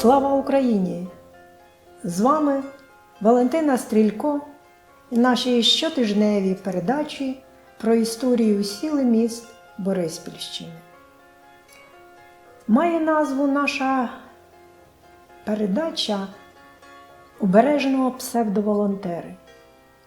Слава Україні! З вами Валентина Стрілько і наші щотижневі передачі про історію сіл і міст Бориспільщини. Має назву наша передача обережного псевдоволонтери.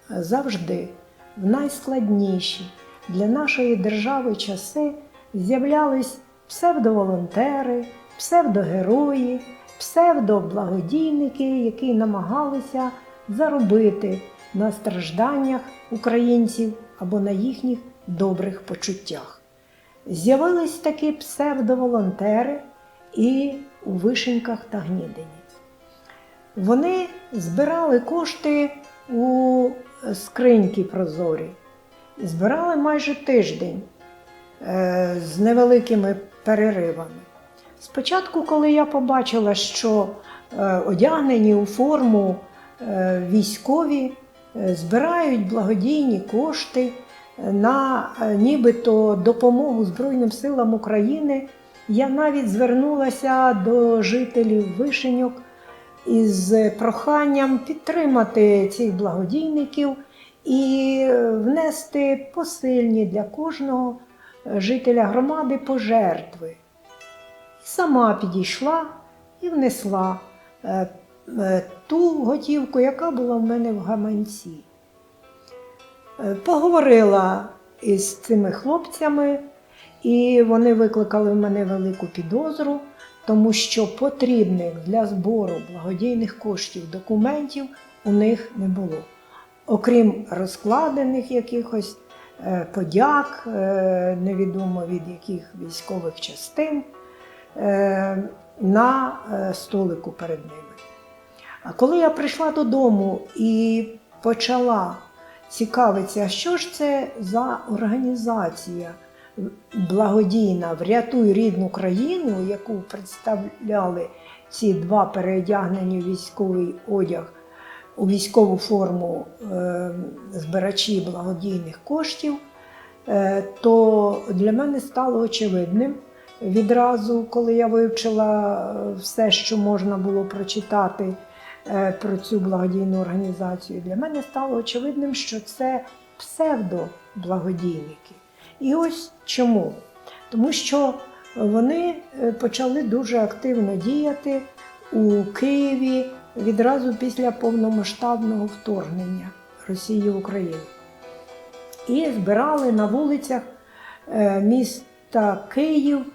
Завжди в найскладніші для нашої держави часи з'являлись псевдоволонтери, псевдогерої, псевдоблагодійники, які намагалися заробити на стражданнях українців або на їхніх добрих почуттях. З'явились такі псевдоволонтери і у Вишеньках та Гнідині. Вони збирали кошти у скриньки прозорі. Збирали майже тиждень е, з невеликими переривами. Спочатку, коли я побачила, що е, одягнені у форму е, військові е, збирають благодійні кошти на нібито допомогу Збройним силам України, я навіть звернулася до жителів Вишеньок із проханням підтримати цих благодійників і внести посильні для кожного жителя громади пожертви. І сама підійшла і внесла е, е, ту готівку, яка була в мене в гаманці. Е, Поговорила із цими хлопцями, і вони викликали в мене велику підозру, тому що потрібних для збору благодійних коштів документів у них не було. Окрім розкладених якихось подяк, невідомо від яких військових частин, на е, столику перед ними. А коли я прийшла додому і почала цікавитися, що ж це за організація благодійна Врятуй рідну країну, яку представляли ці два переодягнені військовий одяг у військову форму е, збирачі благодійних коштів, е, то для мене стало очевидним відразу, коли я вивчила е, все, що можна було прочитати е, про цю благодійну організацію, для мене стало очевидним, що це псевдоблагодійники. І ось чому? Тому що вони е, почали дуже активно діяти у Києві відразу після повномасштабного вторгнення Росії в Україну. І збирали на вулицях міста Київ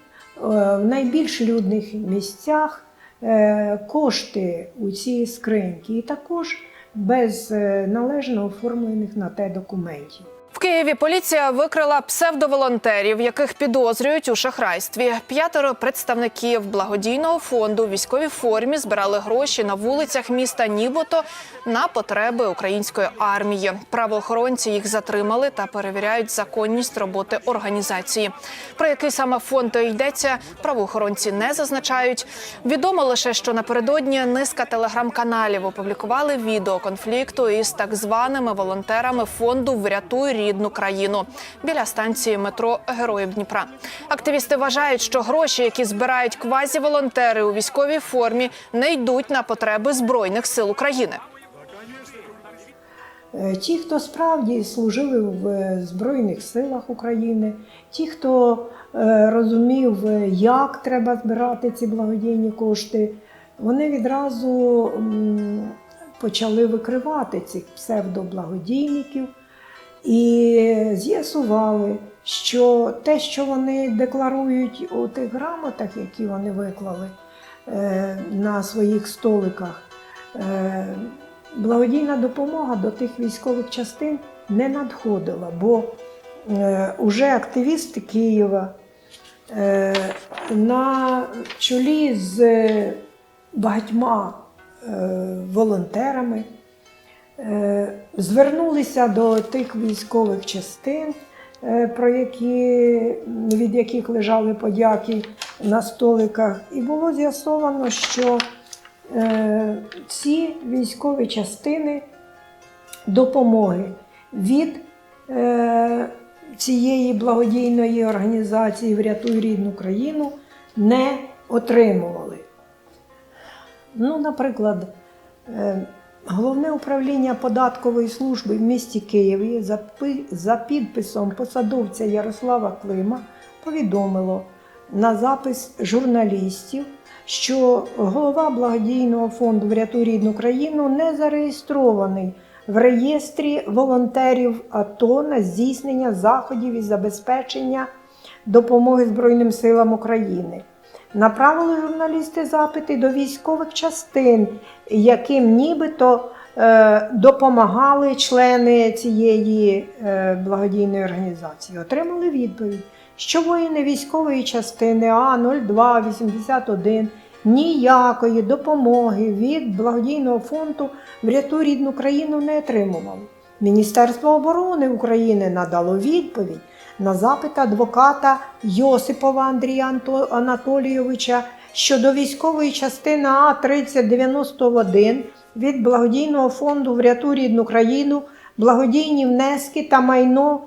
в найбільш людних місцях е, кошти у ці скриньки, і також без е, належно оформлених на те документів. Києві поліція викрила псевдоволонтерів, яких підозрюють у шахрайстві. П'ятеро представників благодійного фонду в військовій формі збирали гроші на вулицях міста нібито на потреби української армії. Правоохоронці їх затримали та перевіряють законність роботи організації. Про який саме фонд йдеться, правоохоронці не зазначають. Відомо лише, що напередодні низка телеграм-каналів опублікували відео конфлікту із так званими волонтерами фонду Врятуй рідну країну біля станції метро Героїв Дніпра. Активісти вважають, що гроші, які збирають квазі-волонтери у військовій формі, не йдуть на потреби збройних сил України. Е, Ті, хто справді служили в е, Збройних силах України, ті, хто е, розумів, як треба збирати ці благодійні кошти, вони відразу почали викривати цих псевдоблагодійників і з'ясували, що те, що вони декларують у тих грамотах, які вони виклали е, на своїх столиках, е, благодійна допомога до тих військових частин не надходила, бо е, уже активісти Києва е, на чолі з багатьма е, волонтерами е, звернулися до тих військових частин, е, про які, від яких лежали подяки на столиках, і було з'ясовано, що е, ці військові частини допомоги від е, цієї благодійної організації Врятуй рідну країну не отримували. Ну, наприклад, е, Головне управління податкової служби в місті Києві за, підписом посадовця Ярослава Клима повідомило на запис журналістів, що голова благодійного фонду Врятуй рідну країну не зареєстрований в реєстрі волонтерів АТО на здійснення заходів із забезпечення допомоги Збройним силам України. Направили журналісти запити до військових частин, яким нібито е, допомагали члени цієї е, благодійної організації. Отримали відповідь, що воїни військової частини А0281 ніякої допомоги від благодійного фонду Врятуй рідну країну не отримували. Міністерство оборони України надало відповідь на запит адвоката Йосипова Андрія Анатолійовича щодо військової частини А3091 від благодійного фонду Врятуй рідну країну, благодійні внески та майно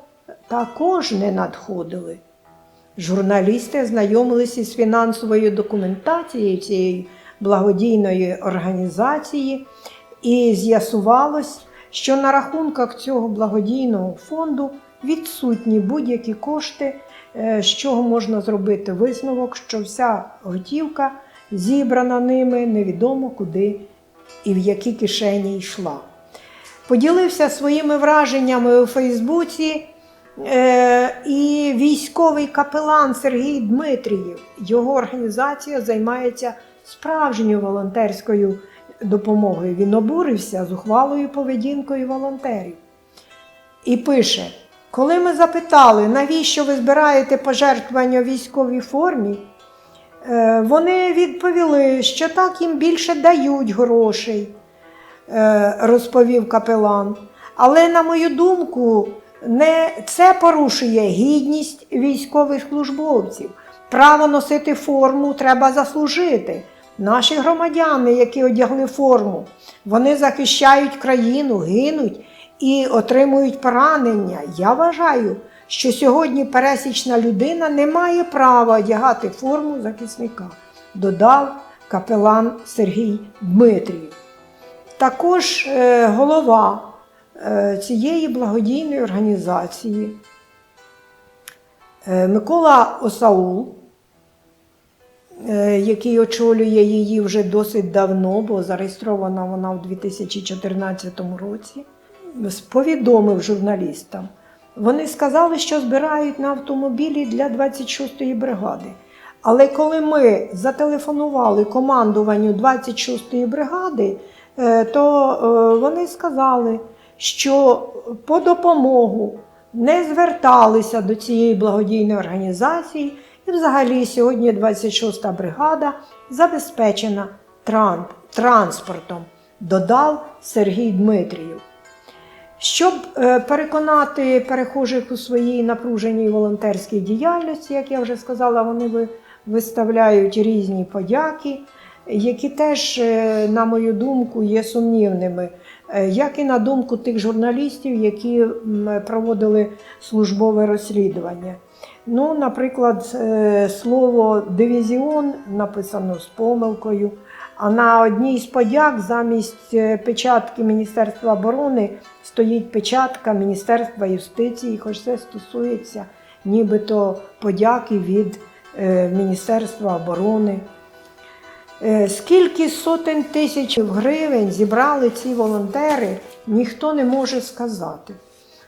також не надходили. Журналісти ознайомилися із фінансовою документацією цієї благодійної організації, і з'ясувалось, що на рахунках цього благодійного фонду відсутні будь-які кошти, е, з чого можна зробити висновок, що вся готівка зібрана ними невідомо куди і в які кишені йшла. Поділився своїми враженнями у Фейсбуці е, і військовий капелан Сергій Дмитрієв. Його організація займається справжньою волонтерською допомогою. Він обурився з ухвалою поведінкою волонтерів. І пише: коли ми запитали, навіщо ви збираєте пожертвування у військовій формі, е, вони відповіли, що так їм більше дають грошей, е, розповів капелан. Але, на мою думку, не це порушує гідність військових службовців. Право носити форму треба заслужити. Наші громадяни, які одягли форму, вони захищають країну, гинуть і отримують поранення. Я вважаю, що сьогодні пересічна людина не має права одягати форму захисника, додав капелан Сергій Дмитрієв. Також е, голова е, цієї благодійної організації е, Микола Осаул, який очолює її вже досить давно, бо зареєстрована вона у 2014 році, повідомив журналістам. Вони сказали, що збирають на автомобілі для 26-ї бригади. Але коли ми зателефонували командуванню 26-ї бригади, е, то е, вони сказали, що по допомогу не зверталися до цієї благодійної організації, і взагалі сьогодні 26-та бригада забезпечена транспортом, додав Сергій Дмитрієв. Щоб е, переконати перехожих у своїй напруженій волонтерській діяльності, як я вже сказала, вони виставляють різні подяки, які теж, е, на мою думку, є сумнівними, Е, як і на думку тих журналістів, які проводили службове розслідування. Ну, наприклад, слово дивізіон написано з помилкою. А на одній з подяк замість е, печатки Міністерства оборони стоїть печатка Міністерства юстиції, хоч це стосується нібито подяки від е, Міністерства оборони. Е, Скільки сотень тисяч гривень зібрали ці волонтери, ніхто не може сказати.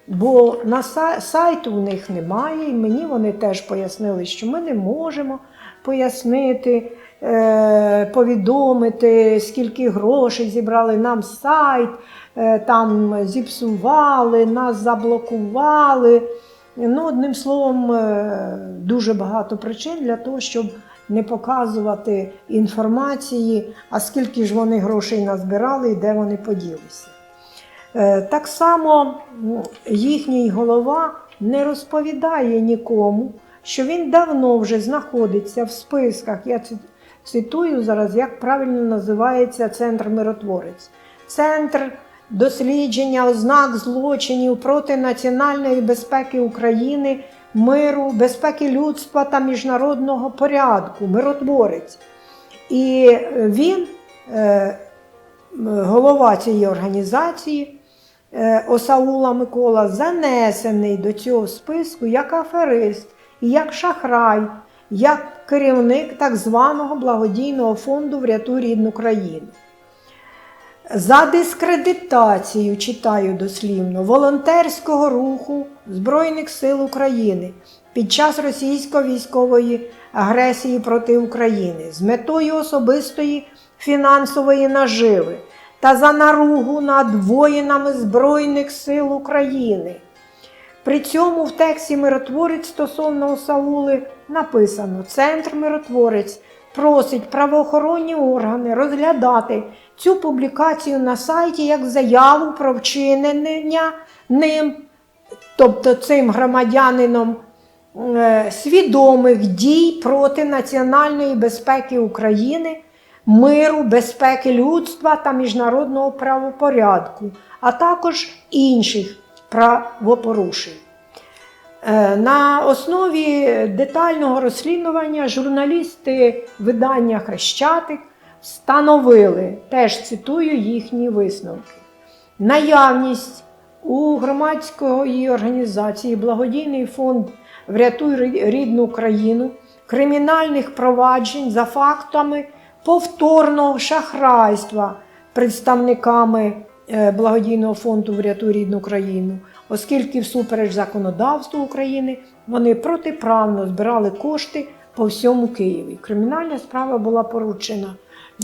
Бо на сайту в них немає, і мені вони теж пояснили, що ми не можемо пояснити, е, повідомити, скільки грошей зібрали нам сайт, е, там зіпсували, нас заблокували. Ну, одним словом, е, дуже багато причин для того, щоб не показувати інформації, а скільки ж вони грошей назбирали і де вони поділися. Так само їхній голова не розповідає нікому, що він давно вже знаходиться в списках. Я цитую зараз, як правильно називається центр миротворець. Центр дослідження ознак злочинів проти національної безпеки України, миру, безпеки людства та міжнародного порядку, миротворець. І він е, голова цієї організації е, Осаула Микола занесений до цього списку як аферист, як шахрай, як керівник так званого благодійного фонду Врятуй рідну країну. За дискредитацію, читаю дослівно, волонтерського руху Збройних сил України під час російської військової агресії проти України з метою особистої фінансової наживи та за наругу над воїнами Збройних сил України. При цьому в тексті миротворець стосовно Саули написано: Центр миротворець просить правоохоронні органи розглядати цю публікацію на сайті як заяву про вчинення ним, тобто цим громадянином, е, свідомих дій проти національної безпеки України, миру, безпеки людства та міжнародного правопорядку, а також інших правопорушень. Е, На основі детального розслідування журналісти видання Хрещатик встановили, теж цитую їхні висновки. Наявність у громадської організації Благодійний фонд Врятуй рідну країну кримінальних проваджень за фактами повторного шахрайства представниками благодійного фонду Врятуй рідну країну, оскільки всупереч законодавству України вони протиправно збирали кошти по всьому Києві. Кримінальна справа була поручена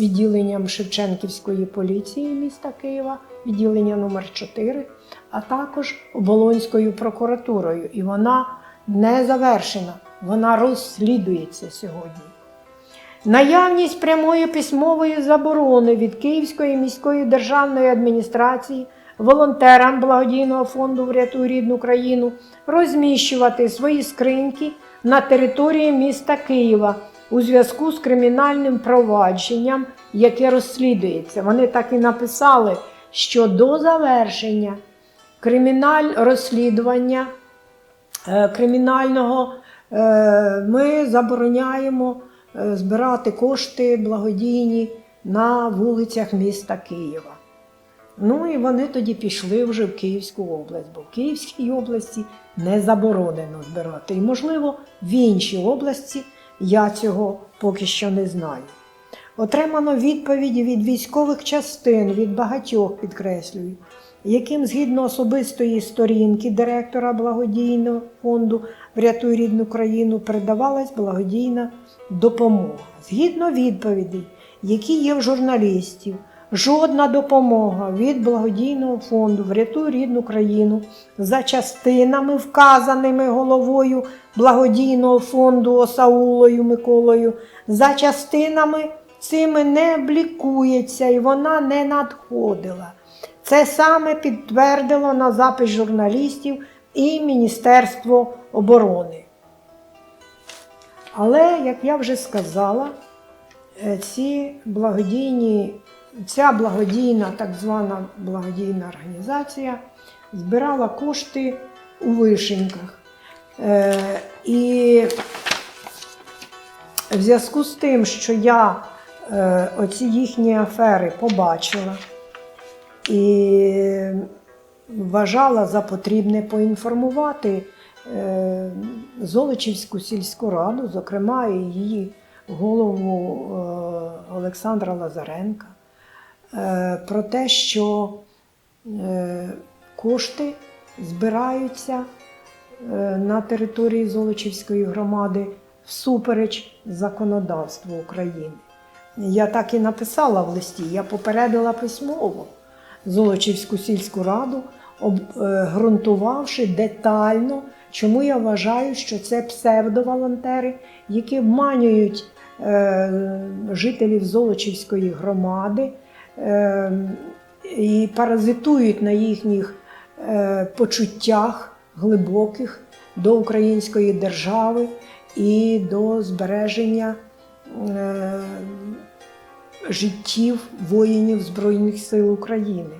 відділенням Шевченківської поліції міста Києва, відділення номер 4 а також Оболонською прокуратурою. І вона не завершена, вона розслідується сьогодні. Наявність прямої письмової заборони від Київської міської державної адміністрації волонтерам благодійного фонду Врятуй рідну країну розміщувати свої скриньки на території міста Києва у зв'язку з кримінальним провадженням, яке розслідується. Вони так і написали, що до завершення криміналь розслідування е, кримінального е, ми забороняємо е, збирати кошти благодійні на вулицях міста Києва. Ну і вони тоді пішли вже в Київську область, бо в Київській області не заборонено збирати. І, можливо, в іншій області я цього поки що не знаю. Отримано відповіді від військових частин, від багатьох підкреслюю, яким згідно особистої сторінки директора благодійного фонду Врятуй рідну країну передавалась благодійна допомога. Згідно відповідей, які є в журналістів, жодна допомога від благодійного фонду Врятуй рідну країну за частинами, вказаними головою благодійного фонду Осаулою Миколою, за частинами цими не облікується і вона не надходила. Це саме підтвердило на запит журналістів і Міністерство оборони. Але, як я вже сказала, е, ці благодійні, ця благодійна, так звана благодійна організація збирала кошти у вишеньках. Е, І в зв'язку з тим, що я е, оці їхні афери побачила і вважала за потрібне поінформувати е, Золочівську сільську раду, зокрема і її голову е, Олександра Лазаренка, е, про те, що кошти збираються на території Золочівської громади всупереч законодавству України. Я так і написала в листі, я попередила письмово Золочівську сільську раду, обґрунтувавши детально, чому я вважаю, що це псевдоволонтери, які обманюють е, жителів Золочівської громади е, і паразитують на їхніх е, почуттях глибоких до української держави і до збереження е, життів воїнів Збройних сил України.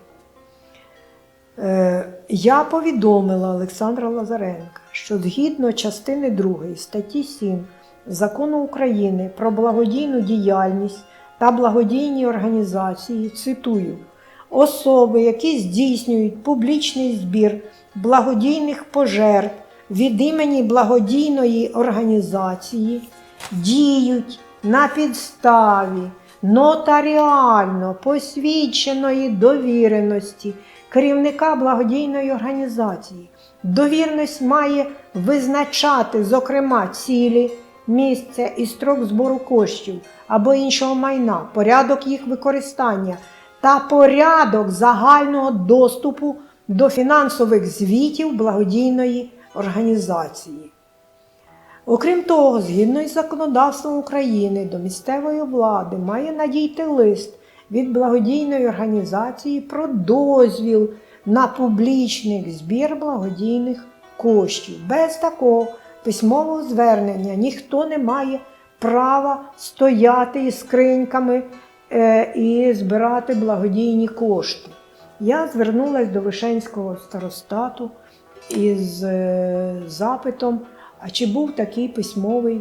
Е, Я повідомила Олександра Лазаренка, що згідно частини 2 статті 7 Закону України про благодійну діяльність та благодійні організації, цитую, особи, які здійснюють публічний збір благодійних пожертв від імені благодійної організації, діють на підставі нотаріально посвідченої довіреності керівника благодійної організації. Довірність має визначати, зокрема, цілі, місце і строк збору коштів або іншого майна, порядок їх використання та порядок загального доступу до фінансових звітів благодійної організації. Окрім того, згідно із законодавством України до місцевої влади має надійти лист від благодійної організації про дозвіл на публічний збір благодійних коштів. Без такого письмового звернення ніхто не має права стояти із скриньками е, і збирати благодійні кошти. Я звернулася до Вишенського старостату із е, запитом, а чи був такий письмовий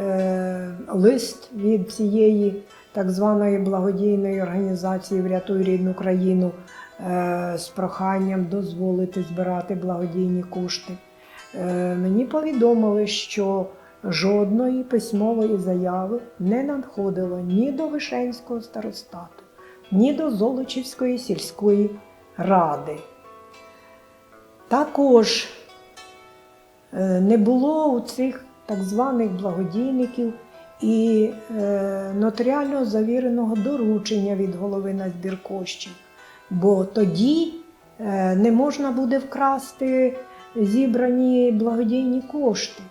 е, лист від цієї так званої благодійної організації Врятуй рідну країну е, з проханням дозволити збирати благодійні кошти. Е, мені повідомили, що жодної письмової заяви не надходило ні до Вишенського старостату, ні до Золочівської сільської ради. Також е, не було у цих так званих благодійників і е, нотаріально завіреного доручення від голови на збір коштів, бо тоді е, не можна буде вкрасти зібрані благодійні кошти,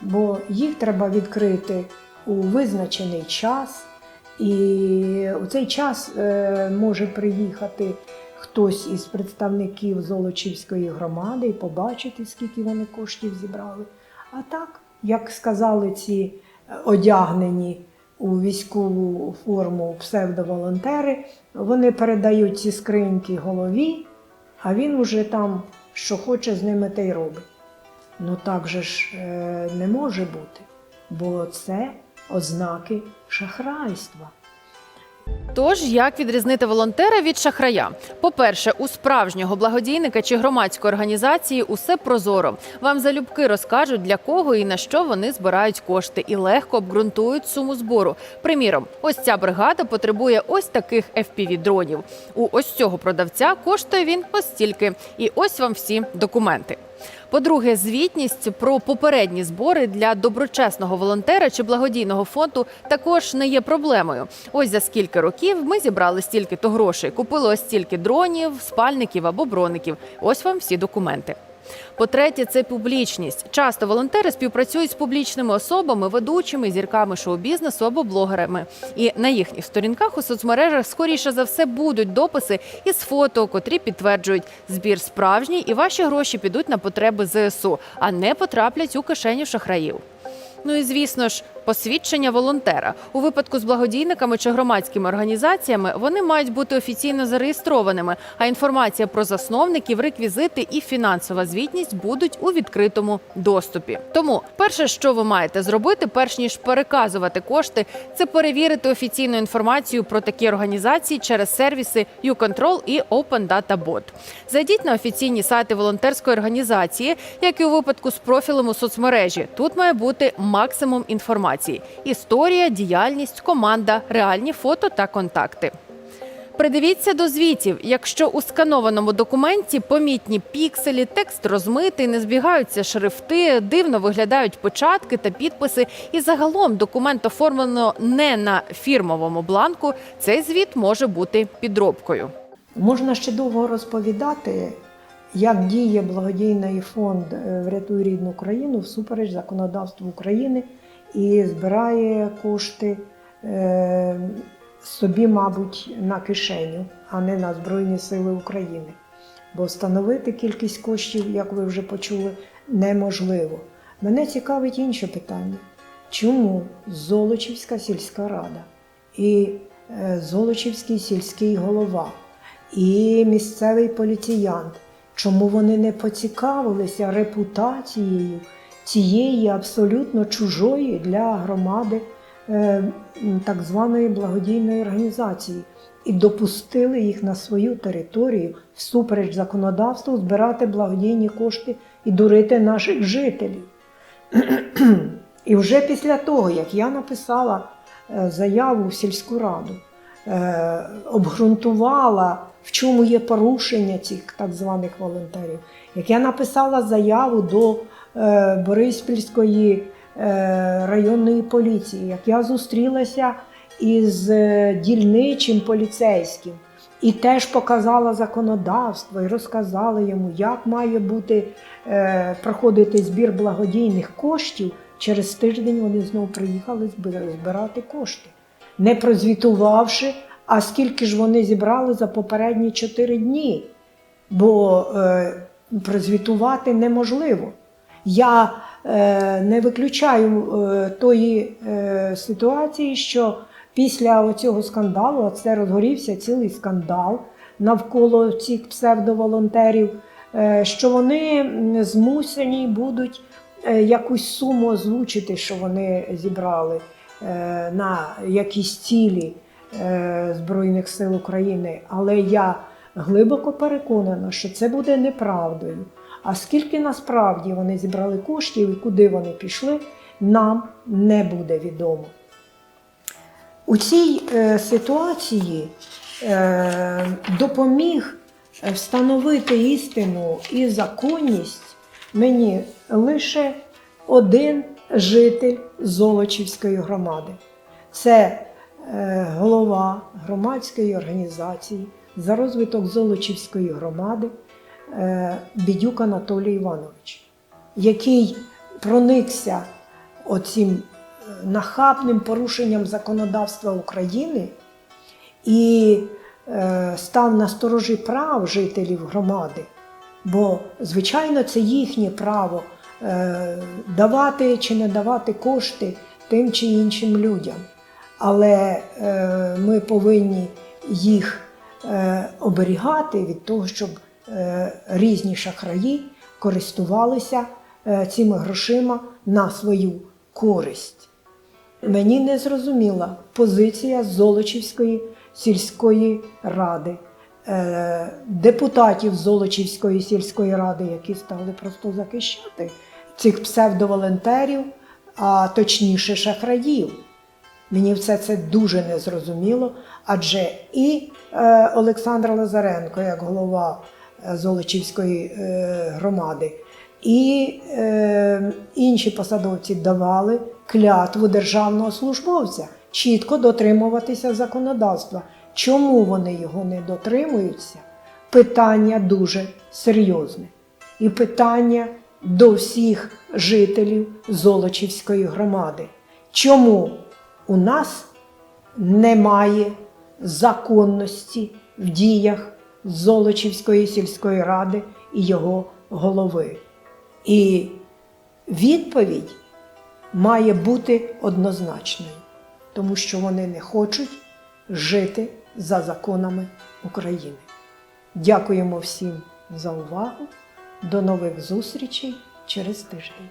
бо їх треба відкрити у визначений час, і у цей час е, може приїхати хтось із представників Золочівської громади і побачити, скільки вони коштів зібрали. А так, як сказали ці одягнені у військову форму псевдоволонтери, вони передають ці скриньки голові, а він уже там що хоче з ними те й робить. Ну так же ж е, не може бути, бо це ознаки шахрайства. Тож, як відрізнити волонтера від шахрая? По-перше, у справжнього благодійника чи громадської організації усе прозоро. Вам залюбки розкажуть, для кого і на що вони збирають кошти, і легко обґрунтують суму збору. Приміром, ось ця бригада потребує ось таких fpv дронів. У ось цього продавця коштує він ось стільки. І ось вам всі документи. По-друге, звітність про попередні збори для доброчесного волонтера чи благодійного фонду також не є проблемою. Ось за скільки років ми зібрали стільки то грошей, купили ось стільки дронів, спальників або броників. Ось вам всі документи. По-третє, це публічність. Часто волонтери співпрацюють з публічними особами, ведучими, зірками шоу-бізнесу або блогерами. І на їхніх сторінках у соцмережах скоріше за все будуть дописи із фото, котрі підтверджують збір справжній, і ваші гроші підуть на потреби ЗСУ, а не потраплять у кишеню шахраїв. Ну і звісно ж, посвідчення волонтера у випадку з благодійниками чи громадськими організаціями вони мають бути офіційно зареєстрованими. А інформація про засновників, реквізити і фінансова звітність будуть у відкритому доступі. Тому перше, що ви маєте зробити, перш ніж переказувати кошти, це перевірити офіційну інформацію про такі організації через сервіси YouControl і Open Data Bot. Зайдіть на офіційні сайти волонтерської організації, як і у випадку з профілем у соцмережі. Тут має бути максимум інформації: історія, діяльність, команда, реальні фото та контакти. Придивіться до звітів. Якщо у сканованому документі помітні пікселі, текст розмитий, не збігаються шрифти, дивно виглядають початки та підписи, і загалом документ оформлено не на фірмовому бланку, цей звіт може бути підробкою. Можна ще довго розповідати, як діє благодійний фонд е, Врятуй рідну країну всупереч законодавству України і збирає кошти е, собі, мабуть, на кишеню, а не на Збройні Сили України. Бо встановити кількість коштів, як ви вже почули, неможливо. Мене цікавить інше питання. Чому Золочівська сільська рада і е, Золочівський сільський голова і місцевий поліціянт, чому вони не поцікавилися репутацією цієї абсолютно чужої для громади е, так званої благодійної організації і допустили їх на свою територію всупереч законодавству збирати благодійні кошти і дурити наших жителів. І вже після того, як я написала е, заяву в сільську раду, е, обґрунтувала, в чому є порушення цих так званих волонтерів, як я написала заяву до е, Бориспільської е, районної поліції, як я зустрілася із е, дільничим поліцейським. І теж показала законодавство і розказала йому, як має бути е, проходити збір благодійних коштів. Через тиждень вони знову приїхали збирати кошти, не прозвітувавши, а скільки ж вони зібрали за попередні 4 дні. Бо е, прозвітувати неможливо. Я е, не виключаю е, тої е, ситуації, що після цього скандалу, а це розгорівся цілий скандал навколо цих псевдоволонтерів, е, що вони змусені будуть е, якусь суму озвучити, що вони зібрали е, на якісь цілі Збройних сил України. Але я глибоко переконана, що це буде неправдою. А скільки насправді вони зібрали коштів і куди вони пішли, нам не буде відомо. У цій е, ситуації е, допоміг е, встановити істину і законність мені лише один житель Золочівської громади. Це е, голова громадської організації за розвиток Золочівської громади е, Бідюк Анатолій Іванович, який проникся оцим е, нахабним порушенням законодавства України і е, став на сторожі прав жителів громади. Бо, звичайно, це їхнє право е, давати чи не давати кошти тим чи іншим людям. Але е, ми повинні їх е, оберігати від того, щоб е, різні шахраї користувалися цими грошима на свою користь. Мені не зрозуміла позиція Золочівської сільської ради, депутатів Золочівської сільської ради, які стали просто захищати цих псевдоволонтерів, а точніше шахраїв. Мені все це дуже незрозуміло, адже і е, Олександр Лазаренко, як голова е, Золочівської е, громади, і е, інші посадовці давали клятву державного службовця чітко дотримуватися законодавства. Чому вони його не дотримуються? Питання дуже серйозне. І питання до всіх жителів Золочівської громади. Чому у нас немає законності в діях Золочівської сільської ради і його голови? І відповідь має бути однозначною, тому що вони не хочуть жити за законами України. Дякуємо всім за увагу. До нових зустрічей через тиждень.